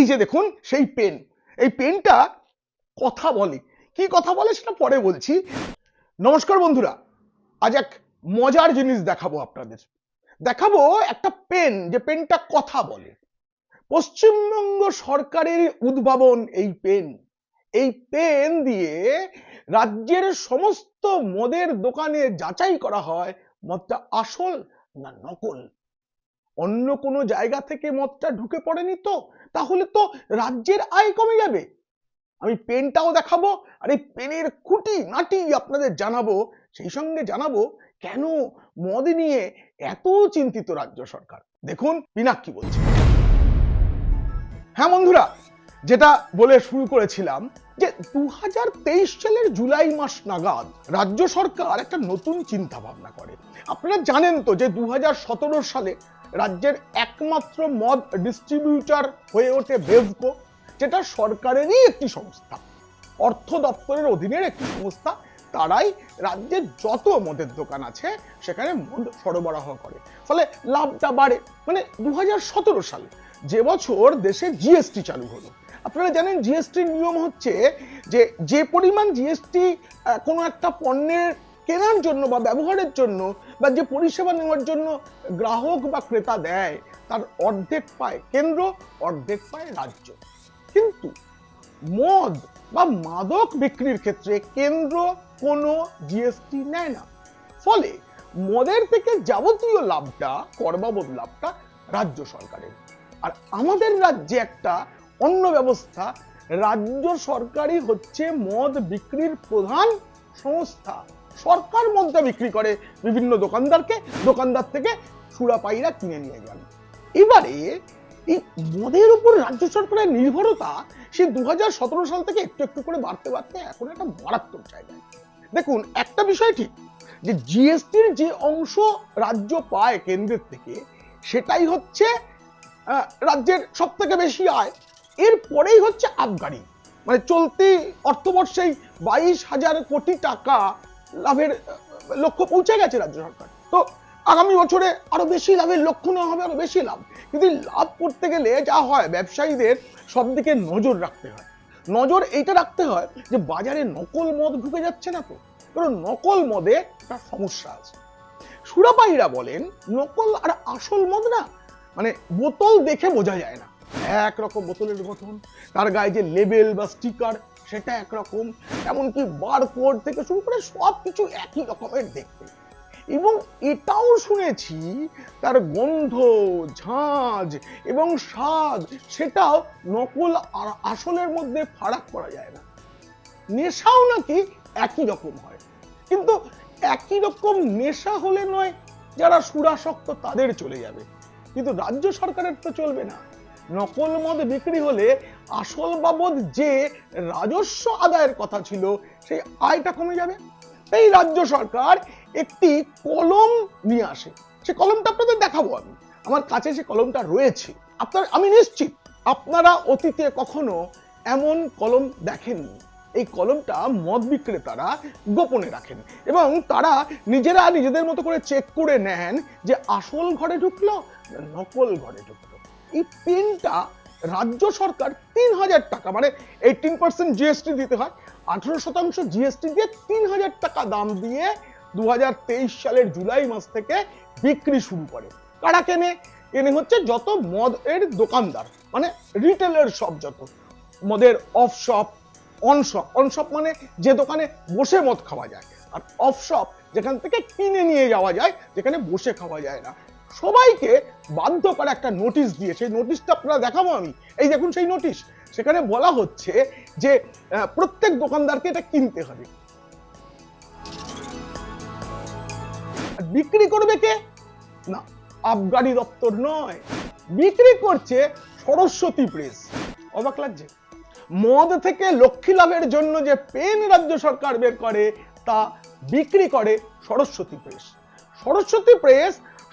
এই যে দেখুন, সেই পেন এই পেনটা কথা বলে। কি কথা বলে সেটা পরে বলছি। নমস্কার বন্ধুরা, আজ এক মজার জিনিস দেখাবো আপনাদের। দেখাবো একটা পেন যে পেনটা কথা বলে। পশ্চিমবঙ্গ সরকারের উদ্ভাবন এই পেন এই পেন দিয়ে রাজ্যের সমস্ত মদের দোকানে যাচাই করা হয়, মদটা আসল না নকল। অন্য কোনো জায়গা থেকে মদটা ঢুকে পড়েনি তো? তাহলে তো রাজ্যের আয় কমে যাবে। আমি পেনটাও দেখাবো আর এই পেনের খুঁটি নাটি আপনাদের জানাব, সেই সঙ্গে জানাব কেন মদ নিয়ে এত চিন্তিত রাজ্য সরকার। দেখুন পিনাক কি বলছে। হ্যাঁ বন্ধুরা, যেটা বলে শুরু করেছিলাম যে দু হাজার তেইশ সালের জুলাই মাস নাগাদ রাজ্য সরকার একটা নতুন চিন্তা ভাবনা করে। আপনারা জানেন তো যে দু হাজার সতেরো সালে রাজ্যের একমাত্র মদ ডিস্ট্রিবিউটার হয়ে ওঠে বেভকো যেটা সরকারেরই একটি সংস্থা। অর্থ দপ্তরের অধীনের একটি সংস্থা, তারাই রাজ্যের যত মদের দোকান আছে, সেখানে মদ সরবরাহ করে। ফলে লাভটা বাড়ে। মানে দু হাজার সতেরো সালে যে বছর দেশে জিএসটি চালু হলো। আপনারা জানেন জিএসটির নিয়ম হচ্ছে যে যে পরিমাণ জিএসটি কোনো একটা পণ্যের কেনার জন্য বা ব্যবহারের জন্য বা যে পরিষেবা নেওয়ার জন্য গ্রাহক বা ক্রেতা দেয়, তার অর্ধেক পায় কেন্দ্র, অর্ধেক পায় রাজ্য। কিন্তু মদ বা মাদক বিক্রির ক্ষেত্রে কেন্দ্র কোনো জিএসটি নেয় না। ফলে মদের থেকে যাবতীয় লাভটা, করবাবদ লাভটা রাজ্য সরকারের। আর আমাদের রাজ্যে একটা অন্য ব্যবস্থা, রাজ্য সরকারই হচ্ছে মদ বিক্রির প্রধান সংস্থা। সরকার মদটা বিক্রি করে বিভিন্ন দোকানদারকে, দোকানদার থেকে সুরাপাইরা কিনে নিয়ে যান। এবারে এই মদের উপর রাজ্য সরকারের নির্ভরতা সে দু সাল থেকে একটু একটু করে বাড়তে বাড়তে এখন একটা মারাত্মক জায়গায়। দেখুন, একটা বিষয় ঠিক, যে জিএসটির যে অংশ রাজ্য পায় কেন্দ্রের থেকে, সেটাই হচ্ছে রাজ্যের সব থেকে বেশি আয়। এরপরেই হচ্ছে আবগারি। মানে চলতি অর্থবর্ষেই বাইশ হাজার কোটি টাকা লাভের, লক্ষ্য পৌঁছে গেছে রাজ্য সরকার। তো আগামী বছরে আরও বেশি লাভের লক্ষ্য নেওয়া হবে, আরও বেশি লাভ। কিন্তু লাভ করতে গেলে যা হয়, ব্যবসায়ীদের সব দিকে নজর রাখতে হয়। নজর এইটা রাখতে হয় যে বাজারে নকল মদ ঢুকে যাচ্ছে না তো। কারণ নকল মদে একটা সমস্যা আছে। সুরাপাইরা বলেন, নকল আর আসল মদ না মানে বোতল দেখে বোঝা যায় না। একরকম বোতলের মতন তার গায়ে যে লেবেল বা স্টিকার সেটা একরকম, এমনকি বার কোড থেকে শুরু করে সব কিছু একই রকমের দেখতে। এবং এটাও শুনেছি, তার গন্ধ, ঝাঁজ এবং স্বাদ, সেটাও নকল আর আসলের মধ্যে ফারাক করা যায় না। নেশাও নাকি একই রকম হয়। কিন্তু একই রকম নেশা হলে নয়, যারা সুরাসক্ত তাদের চলে যাবে। কিন্তু রাজ্য সরকারের তো চলবে না। নকল মদ বিক্রি হলে আসল বাবদ যে রাজস্ব আদায়ের কথা ছিল, সেই আয়টা কমে যাবে। এই রাজ্য সরকার একটি কলম নিয়ে আসে। সে কলমটা আপনাদের দেখাবো আমি। আমার কাছে সে কলমটা রয়েছে। আপনার, আমি নিশ্চিত আপনারা অতীতে কখনো এমন কলম দেখেননি। এই কলমটা মদ বিক্রেতারা গোপনে রাখেন এবং তারা নিজেরা নিজেদের মতো করে চেক করে নেন যে আসল ঘরে ঢুকলো নকল ঘরে ঢুকলো। এই পেনটা রাজ্য সরকার তিন হাজার টাকা মানে এইটিন পার্সেন্ট জিএসটি দিতে হয়, আঠেরো শতাংশ জিএসটি দিয়ে তিন হাজার টাকা দাম দিয়ে দুহাজার তেইশ সালের জুলাই মাস থেকে বিক্রি শুরু করে। কারা কেনে? কেনে হচ্ছে যত মদের দোকানদার মানে রিটেলের শপ যত। মদের off shop on shop on shop মানে যে দোকানে বসে মদ খাওয়া যায়। আর অফ শপ যেখান থেকে কিনে নিয়ে যাওয়া যায়, যেখানে বসে খাওয়া যায় না। সবাইকে বাধ্য করে একটা নোটিশ দিয়ে, সেই নোটিশটা আপনারা দেখাবো আমি। এই দেখুন সেই নোটিশ সেখানে বলা হচ্ছে যে প্রত্যেক দোকানদারকে এটা কিনতে হবে। বিক্রি করবে কে? না, আবগারি দপ্তর নয়। বিক্রি করছে সরস্বতী প্রেস অবাক লাগছে। মদ থেকে লক্ষ্মী লাভের জন্য যে পেন রাজ্য সরকার বের করে, তা বিক্রি করে সরস্বতী প্রেস সরস্বতী প্রেস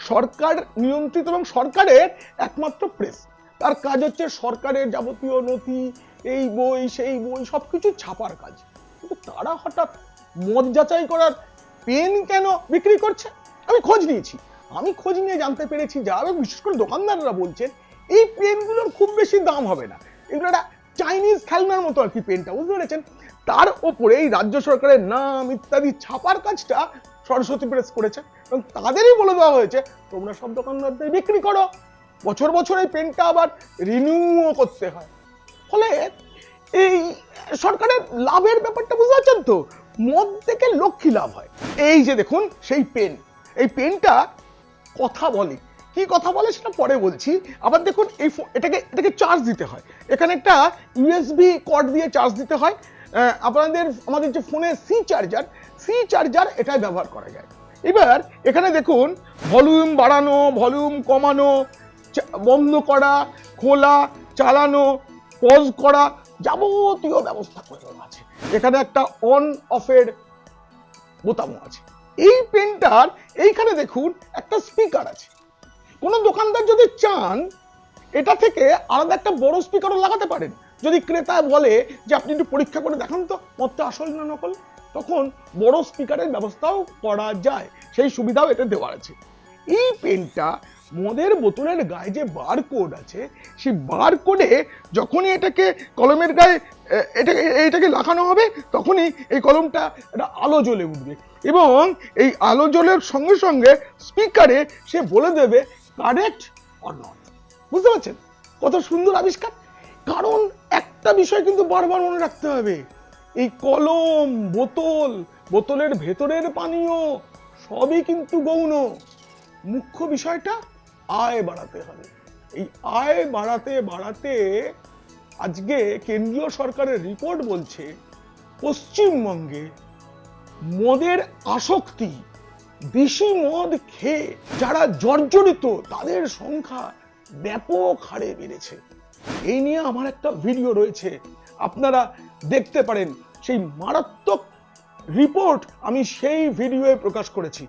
সরকার নিয়ন্ত্রিত এবং সরকারের একমাত্র প্রেস তার কাজ হচ্ছে সরকারের যাবতীয় নথি, এই বই, সেই বই সব কিছু ছাপার কাজ। কিন্তু তারা হঠাৎ মদ যাচাই করার পেন কেন বিক্রি করছে? আমি খোঁজ নিয়েছি। আমি খোঁজ নিয়ে জানতে পেরেছি যা এবং বিশেষ করে দোকানদাররা বলছেন, এই পেনগুলোর খুব বেশি দাম হবে না। এগুলো একটা চাইনিজ খেলনার মতো আর কি পেনটা, বুঝতে পেরেছেন? তার ওপরে এই রাজ্য সরকারের নাম ইত্যাদি ছাপার কাজটা সরস্বতী প্রেস করেছে। এবং তাদেরই বলে দেওয়া হয়েছে, তোমরা সব দোকানদারদের বিক্রি করো। বছর বছর এই পেনটা আবার রিনিউও করতে হয়। ফলে এই সরকারের লাভের ব্যাপারটা বুঝতে পারছেন তো? মদ থেকে লক্ষ্মী লাভ হয়। এই যে দেখুন, সেই পেন এই পেনটা কথা বলে। কি কথা বলে সেটা পরে বলছি। আবার দেখুন, এই এটাকে এটাকে চার্জ দিতে হয়। এখানে একটা ইউএসবি কর্ড দিয়ে চার্জ দিতে হয়। আপনাদের আমাদের যে ফোনের সি চার্জার সি চার্জার এটাই ব্যবহার করা যায়। এবার এখানে দেখুন ভলিউম বাড়ানো ভলিউম কমানো বন্ধ করা, খোলা, চালানো পজ করা যাবতীয় ব্যবস্থা করে দেওয়া আছে। এখানে একটা অন অফের বোতামও আছে। এই পেনটার এইখানে দেখুন একটা স্পিকার আছে। কোন দোকানদার যদি চান, এটা থেকে আলাদা একটা বড় স্পিকারও লাগাতে পারেন। যদি ক্রেতা বলে যে, আপনি একটু পরীক্ষা করে দেখান তো, মতটা আসল না নকল? তখন বড় স্পিকারের ব্যবস্থাও করা যায়। সেই সুবিধাও এটা দেওয়া আছে। এই পেনটা মদের বোতলের গায়ে যে বার কোড আছে, সেই বার কোডে যখনই এটাকে কলমের গায়ে এটাকে এইটাকে লাগানো হবে, তখনই এই কলমটা একটা আলো জ্বলে উঠবে। এবং এই আলো জ্বলের সঙ্গে সঙ্গে স্পিকারে সে বলে দেবে কারেক্ট অর নট বুঝতে পারছেন? কত সুন্দর আবিষ্কার। কারণ একটা বিষয় কিন্তু বারবার মনে রাখতে হবে। এই কলম, বোতল, বোতলের ভেতরের পানীয়, সবই কিন্তু গৌণ। মুখ্য বিষয়টা আয় বাড়াতে হবে। এই আয় বাড়াতে বাড়াতে আজকে কেন্দ্রীয় সরকারের রিপোর্ট বলছে, পশ্চিমবঙ্গে মদের আসক্তি, বেশি মদ খেয়ে যারা জর্জরিত, তাদের সংখ্যা ব্যাপক হারে বেড়েছে। এই নিয়ে আমার একটা ভিডিও রয়েছে। আপনারা দেখতে পারেন। সেই মারাত্মক রিপোর্ট আমি সেই ভিডিওয়ে প্রকাশ করেছি।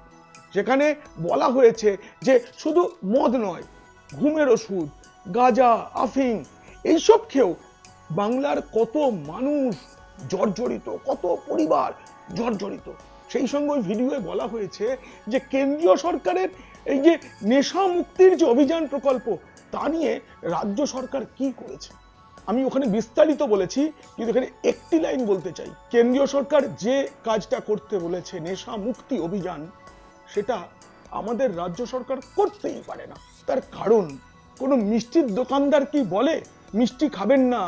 যেখানে বলা হয়েছে যে শুধু মদ নয়, ঘুমের ওষুধ, গাঁজা আফিং এইসব খেয়েও বাংলার কত মানুষ জর্জরিত, কত পরিবার জর্জরিত। সেই সঙ্গে ওই ভিডিওয়ে বলা হয়েছে যে কেন্দ্রীয় সরকারের এই যে নেশা মুক্তির যে অভিযান প্রকল্প, তা নিয়ে রাজ্য সরকার কি করেছে? আমি ওখানে বিস্তারিত বলেছি, কিন্তু এখানে একটি লাইন বলতে চাই। কেন্দ্রীয় সরকার যে কাজটা করতে বলেছে, নেশা মুক্তি অভিযান, সেটা আমাদের রাজ্য সরকার করতেই পারে না। তার কারণ, কোনো মিষ্টির দোকানদার কি বলে, মিষ্টি খাবেন না,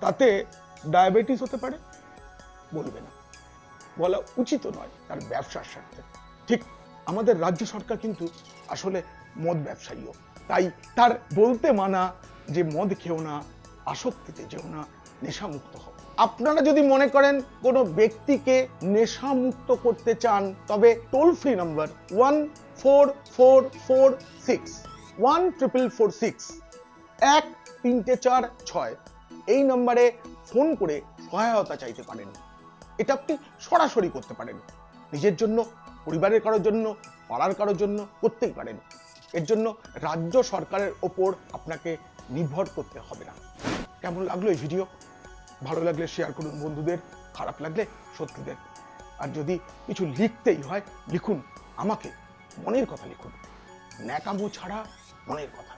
তাতে ডায়াবেটিস হতে পারে? বলবে না। বলা উচিত নয় তার ব্যবসার স্বার্থে। ঠিক আমাদের রাজ্য সরকার কিন্তু আসলে মদ ব্যবসায়ীও। তাই তার বলতে মানা যে মদ খেও না আসক্তিতে যেও না, নেশামুক্ত হও। আপনারা যদি মনে করেন কোনো ব্যক্তিকে নেশামুক্ত করতে চান, তবে toll free number one four four four six one triple four six এক তিনটে চার ছয়। এই নম্বরে ফোন করে সহায়তা চাইতে পারেন। এটা আপনি সরাসরি করতে পারেন। নিজের জন্য, পরিবারের কারোর জন্য, পাড়ার কারোর জন্য করতেই পারেন। এর জন্য রাজ্য সরকারের ওপর আপনাকে নির্ভর করতে হবে না। কেমন লাগল এই ভিডিও ভালো লাগলে শেয়ার করুন বন্ধুদের, খারাপ লাগলে শত্রুদের। আর যদি কিছু লিখতেই হয়, লিখুন, আমাকে মনের কথা লিখুন। ন্যাকামো ছাড়া মনের কথা